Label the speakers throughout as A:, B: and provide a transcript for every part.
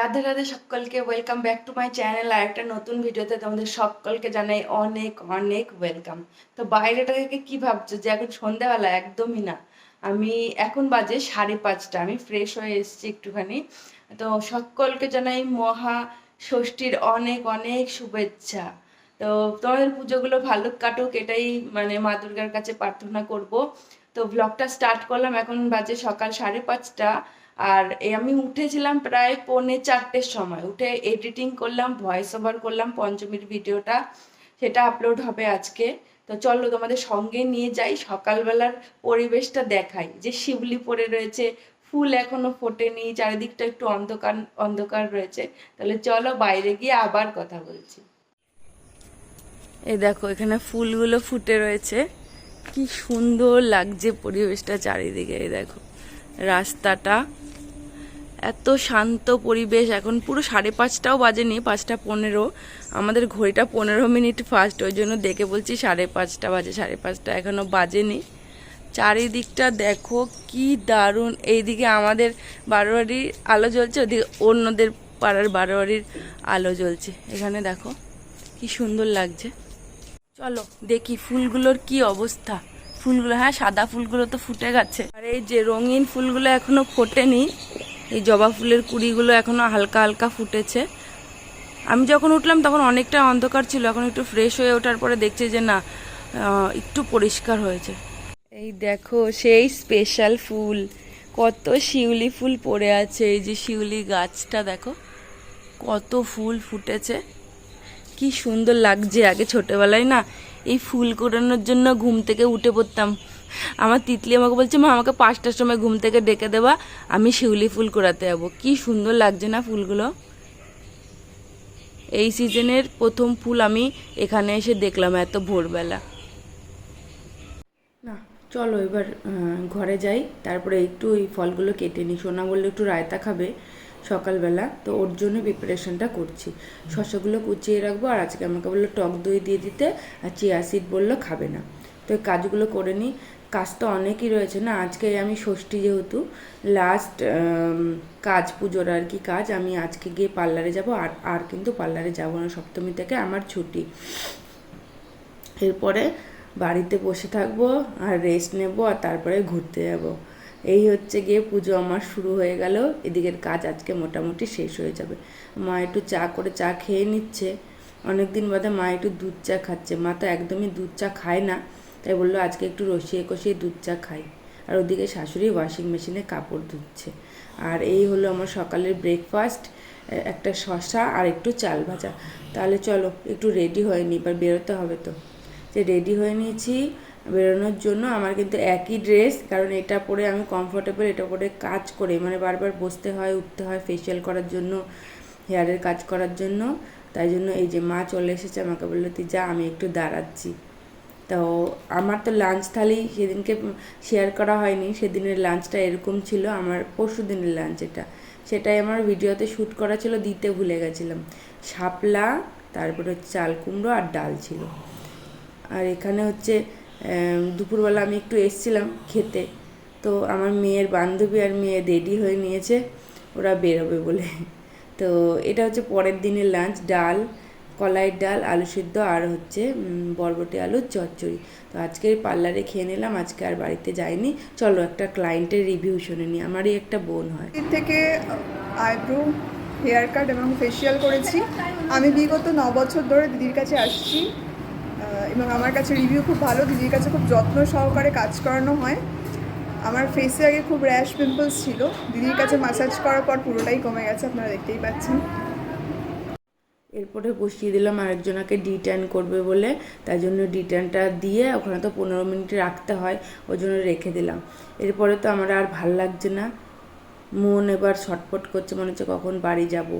A: রাধে রাধে সকলকে welcome back to my channel আর একটা নতুন ভিডিওতে তোমাদের সকলকে জানাই অনেক অনেক ওয়েলকাম তো বাইরেটাকে কি ভাবছ যে এখন সন্ধ্যাবেলা? একদমই না। আমি এখন বাজে সাড়ে পাঁচটা। আমি ফ্রেশ হয়ে এসেছি একটুখানি। তো সকলকে জানাই মহা ষষ্ঠীর অনেক অনেক শুভেচ্ছা। তো তোমাদের পুজোগুলো ভালো কাটুক, এটাই মানে মা দুর্গার কাছে প্রার্থনা করব। তো ব্লগটা স্টার্ট করলাম, এখন বাজে সকাল সাড়ে পাঁচটা। আর আমি উঠেছিলাম প্রায় পৌনে চারটের সময়। উঠে এডিটিং করলাম ভয়েস ওভার করলাম, পঞ্চমীর ভিডিওটা সেটা আপলোড হবে আজকে। তো চলো তোমাদের সঙ্গে নিয়ে যাই, সকালবেলার পরিবেশটা দেখাই। যে শিবলি পড়ে রয়েছে, ফুল এখনও ফোটেনি, চারিদিকটা একটু অন্ধকার অন্ধকার রয়েছে। তাহলে চলো বাইরে গিয়ে আবার কথা বলছি। এই দেখো, এখানে ফুলগুলো ফুটে রয়েছে। কি সুন্দর লাগছে পরিবেশটা চারিদিকে, এই দেখো। রাস্তাটা। এত শান্ত পরিবেশ, এখন পুরো সাড়ে পাঁচটাও বাজেনি, পাঁচটা পনেরো। আমাদের ঘড়িটা পনেরো মিনিট ফাস্ট ওই জন্য দেখে বলছি সাড়ে পাঁচটা বাজে, সাড়ে পাঁচটা এখনও বাজেনি। চারিদিকটা দেখো কি দারুণ, এইদিকে আমাদের বারোয়ারির আলো জ্বলছে, ওদিকে অন্যদের পাড়ার বারোয়ারির আলো জ্বলছে। এখানে দেখো কি সুন্দর লাগছে। চলো দেখি ফুলগুলোর কি অবস্থা। ফুলগুলো হ্যাঁ সাদা ফুলগুলো তো ফুটে গেছে। আর এই যে রঙিন ফুলগুলো এখনও ফোটেনি, এই জবা ফুলের কুড়িগুলো এখনও হালকা হালকা ফুটেছে। আমি যখন উঠলাম তখন অনেকটা অন্ধকার ছিল, এখন একটু ফ্রেশ হয়ে ওঠার পরে দেখছি যে না একটু পরিষ্কার হয়েছে। এই দেখো, সেই স্পেশাল ফুল, কত শিউলি ফুল পড়ে আছে। এই যে শিউলি গাছটা দেখো, কত ফুল ফুটেছে। কি সুন্দর লাগছে। আগে ছোটবেলায় না এই ফুল কুড়ানোর জন্য ঘুম থেকে উঠে পড়তাম। আমার তিতলি আমাকে বলছে, মা, আমাকে পাঁচটার সময় ঘুম থেকে ডেকে দেবা, আমি শিউলি ফুল কোড়াতে যাব। কি সুন্দর লাগছে না ফুলগুলো? এই সিজনের প্রথম ফুল আমি এখানে এসে দেখলাম এত ভোরবেলা। না, চলো এবার ঘরে যাই, তারপরে একটু ওই ফলগুলো কেটে নিই। সোনা বললে একটু রায়তা খাবে। সকালবেলা। তো ওর জন্য প্রিপারেশনটা করছি। শসাগুলো কুচিয়ে রাখব আর আজকে আমাকে বলল টক দই দিয়ে দিতে আর চিয়া সিড বলল খাবে না। তো এই কাজগুলো করে নিই। কাজ তো অনেকই রয়েছে না? আজকে আমি ষষ্ঠী যেহেতু লাস্ট কাজ পুজোর আর কি কাজ। আমি আজকে গিয়ে পার্লারে যাব আর আর কিন্তু পার্লারে যাব না। সপ্তমী থেকে আমার ছুটি। এরপরে বাড়িতে বসে থাকব আর রেস্ট নেব আর তারপরে ঘুরতে যাব। এই হচ্ছে গিয়ে পুজো আমার শুরু হয়ে গেল। এদিকের কাজ আজকে মোটামুটি শেষ হয়ে যাবে। মা একটু চা করে চা খেয়ে নিচ্ছে। অনেক দিন বাদে মা একটু দুধ চা খাচ্ছে। মা তো একদমই দুধ চা খায় না। তাই বলল, আজকে একটু রসিয়ে কষিয়ে দুধ চা খাই। আর ওদিকে শাশুড়ি ওয়াশিং মেশিনে কাপড় ধুচ্ছে। আর এই হলো আমার সকালের ব্রেকফাস্ট একটা শশা আর একটু চাল ভাজা। তাহলে চলো, একটু রেডি হয়ে নি এবার বেরোতে হবে তো। যে রেডি হয়ে নিয়েছি বেরোনোর জন্য আমার কিন্তু একই ড্রেস কারণ এটা পরে আমি কমফোর্টেবল এটা পরে কাজ করে। মানে বারবার বসতে হয়, উঠতে হয় ফেসিয়াল করার জন্য হেয়ারের কাজ করার জন্য। তাই জন্য এই যে মা চলে এসেছে, আমাকে বলল, তুই যা, আমি একটু দাঁড়াচ্ছি। তো আমার তো লাঞ্চ থালি, সেদিনকে শেয়ার করা হয়নি। সেদিনের লাঞ্চটা এরকম ছিল, আমার পরশু দিনের লাঞ্চ এটা। সেটাই আমার ভিডিওতে শ্যুট করা ছিল, দিতে ভুলে গেছিলাম। শাপলা, তারপরে চাল কুমড়ো আর ডাল ছিল। আর এখানে হচ্ছে দুপুরবেলা আমি একটু এসছিলাম খেতে। তো আমার মেয়ের বান্ধবী আর মেয়ে রেডি হয়ে নিয়েছে, ওরা বেরোবে বলে। তো এটা হচ্ছে পরের দিনের লাঞ্চ ডাল, কলাইয়ের ডাল, আলু সিদ্ধ, আর হচ্ছে বরবটি আলুর চচ্চড়ি। তো আজকে পার্লারে খেয়ে নিলাম, আজকে আর বাড়িতে যাইনি। চলো একটা ক্লায়েন্টের রিভিউ শুনে নিই, আমারই একটা বোন হয়।
B: এর থেকে আইব্রো হেয়ার কাট এবং ফেসিয়াল করেছি। আমি বিগত ন বছর ধরে দিদির কাছে আসছি। এবং আমার কাছে রিভিউ খুব ভালো, দিদির কাছে খুব যত্ন সহকারে কাজ করানো হয়। আমার ফেসে আগে খুব র্যাশ পিম্পলস ছিল, দিদির কাছে মাসাজ করার পর পুরোটাই কমে গেছে, আপনারা দেখতেই পাচ্ছেন।
A: এরপরে বসিয়ে দিলাম আরেকজনাকে ডিটার্ন করবে বলে তাই জন্য ডিটার্নটা দিয়ে ওখানে তো পনেরো মিনিট রাখতে হয় ওই জন্য রেখে দিলাম। এরপরে তো আমার আর ভালো লাগছে না। মন এবার ছটফট করছে, মনে হচ্ছে কখন বাড়ি যাব।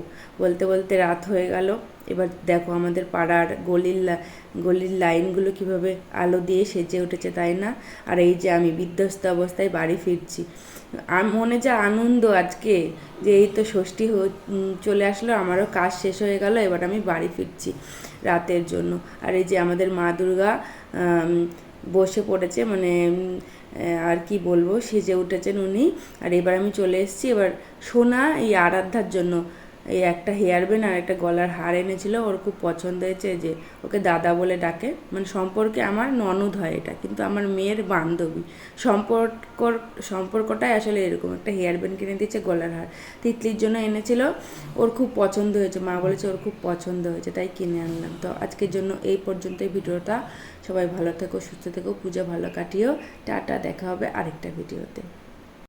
A: বলতে বলতে রাত হয়ে গেল। এবার দেখো আমাদের পাড়ার গলির গলির লাইনগুলো কীভাবে আলো দিয়ে সেজে উঠেছে, তাই না? আর এই যে আমি বিধ্বস্ত অবস্থায় বাড়ি ফিরছি। মনে যে আনন্দ আজকে যে এই তো ষষ্ঠী চলে আসলো, আমারও কাজ শেষ হয়ে গেল, এবার আমি বাড়ি ফিরছি রাতের জন্য। আর এই যে আমাদের মা দুর্গা বসে পড়েছে মানে আর কি বলব, সেজে উঠেছেন উনি। আর এবার আমি চলে এসেছি, এবার সোনা এই আরাধ্যার জন্য। এই একটা হেয়ার ব্যান্ড আর একটা গলার হার এনেছিল, ওর খুব পছন্দ হয়েছে যে ওকে দাদা বলে ডাকে। মানে সম্পর্কে আমার ননদ হয় এটা, কিন্তু আমার মেয়ের বান্ধবী। সম্পর্কর সম্পর্কটাই আসলে এরকম, একটা হেয়ার ব্যান্ড কিনে দিয়েছে, গলার হার। তিতলির জন্য এনেছিল, ওর খুব পছন্দ হয়েছে, মা বলেছে ওর খুব পছন্দ হয়েছে, তাই কিনে আনলাম। তো আজকের জন্য এই পর্যন্তই ভিডিওটা। সবাই ভালো থেকো, সুস্থ থেকো, পুজো ভালো কাটিও। টাটা, দেখা হবে আরেকটা ভিডিওতে।